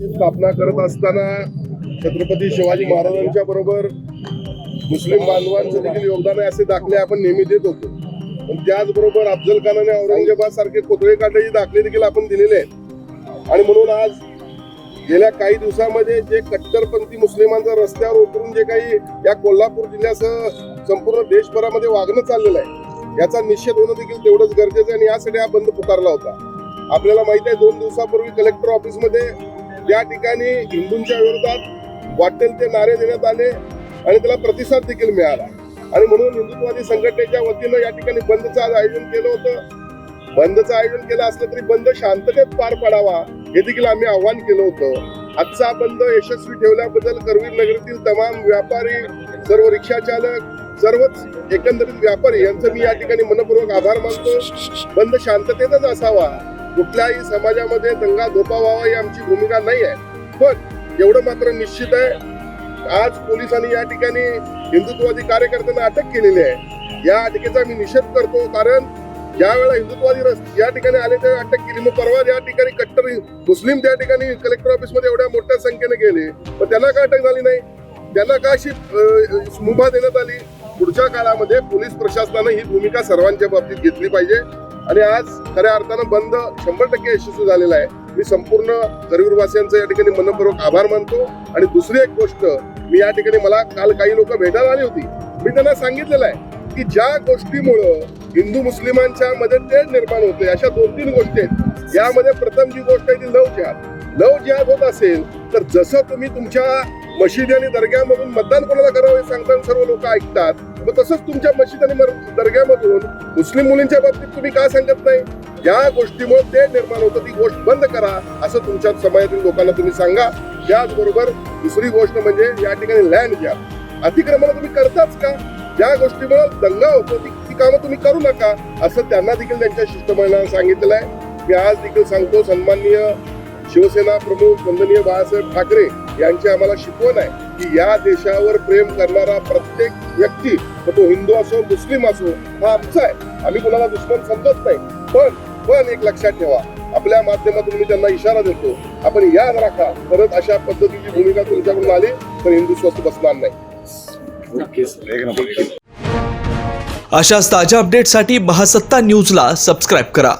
स्थापना करत असताना छत्रपती शिवाजी महाराजांच्या बरोबर मुस्लिम बांधवांचं देखील योगदान आहे असे दाखले आपण नेहमी देत होतो. पण त्याचबरोबर अफजल खानाने औरंगजेबाद सारखे कोतळे काढण्याचे दाखले देखील आपण दिलेले आहेत. आणि म्हणून आज गेल्या काही दिवसामध्ये जे कट्टरपंथी मुस्लिमांचा रस्त्यावर उतरून जे काही या कोल्हापूर जिल्ह्यासह संपूर्ण देशभरामध्ये वागणं चाललेलं आहे याचा निषेध होणं देखील तेवढंच गरजेचं आहे आणि यासाठी हा बंद पुकारला होता. आपल्याला माहिती आहे दोन दिवसापूर्वी कलेक्टर ऑफिसमध्ये या ठिकाणी हिंदूंच्या विरोधात वाटेल ते नारे देण्यात आले आणि त्याला प्रतिसाद देखील मिळाला. आणि म्हणून हिंदुत्ववादी संघटनेच्या वतीनं या ठिकाणी बंदचं आज आयोजन केलं होतं. बंदचं आयोजन केलं असलं तरी बंद शांततेत पार पडावा हे देखील आम्ही आव्हान केलं होतं. आजचा बंद यशस्वी ठेवल्याबद्दल करवीर नगरीतील तमाम व्यापारी सर्व रिक्षा चालक सर्वच एकंदरीत व्यापारी यांचं मी या ठिकाणी मनपूर्वक आभार मानतो. बंद शांततेतच असावा. कुठल्याही समाजामध्ये दंगा धोपा व्हावा ही आमची भूमिका नाही आहे. पण एवढं मात्र निश्चित आहे आज पोलिसांनी या ठिकाणी हिंदुत्ववादी कार्यकर्त्यांना अटक केलेली आहे. या अटकेचा मी निषेध करतो कारण ज्यावेळेला हिंदुत्ववादी रस- या ठिकाणी आले त्यावेळी अटक केली. मग परवा या ठिकाणी कट्टर मुस्लिम त्या ठिकाणी कलेक्टर ऑफिसमध्ये एवढ्या मोठ्या संख्येने गेले पण त्यांना का अटक झाली नाही? त्यांना का अशी मुभा देण्यात आली? पुढच्या काळामध्ये पोलीस प्रशासनानं ही भूमिका सर्वांच्या बाबतीत घेतली पाहिजे. आणि आज खऱ्या अर्थानं बंद शंभर टक्के यशस्वी झालेला आहे. मी संपूर्ण करवीरवासियांचं या ठिकाणी मनपूर्वक आभार मानतो. आणि दुसरी एक गोष्ट मी या ठिकाणी मला काल काही लोक भेटायला आली होती. मी त्यांना सांगितलेलं आहे की ज्या गोष्टीमुळं हिंदू मुस्लिमांच्या मध्ये तेढ निर्माण होते अशा दोन तीन गोष्टी आहेत. यामध्ये प्रथम जी गोष्ट आहे ती लव जिहाद. लव जिहाद होत असेल तर जसं तुम्ही तुमच्या मशिदी आणि दर्ग्यामधून मतदान कोणाला करावं हे सांगताना सर्व लोक ऐकतात मग तसंच तुमच्या मशीद आणि दर्ग्यामधून मुस्लिम मुलींच्या बाबतीत तुम्ही का सांगत नाही? या गोष्टीमुळे ते निर्माण होतं ती गोष्ट बंद करा असं तुमच्या समाजातील लोकांना तुम्ही सांगा. त्याचबरोबर दुसरी गोष्ट म्हणजे या ठिकाणी लँड घ्या. अतिक्रमण तुम्ही करताच का? ज्या गोष्टीमुळे दंगा होतो ती ती कामं तुम्ही करू नका असं त्यांना देखील त्यांच्या शिष्टमंडळानं सांगितलं आहे मी आज देखील सांगतो सन्माननीय शिवसेना प्रमुख वंदनीय बाळासाहेब ठाकरे यांची आम्हाला शिकवण आहे की या देशावर प्रेम करणारा प्रत्येक व्यक्ती तो हिंदू असो मुस्लिम असो हा आमचा आहे. आम्ही कोणाला दुश्मन समजत नाही. पण पण एक लक्षात ठेवा. आपल्या माध्यमातून मी त्यांना इशारा देतो. आपण याद राखा परत अशा पद्धतीची भूमिका तुमच्याकडून आली तर हिंदू स्वस्त बसणार नाही. अशाच ताज्या अपडेटसाठी महासत्ता न्यूजला सबस्क्राईब करा.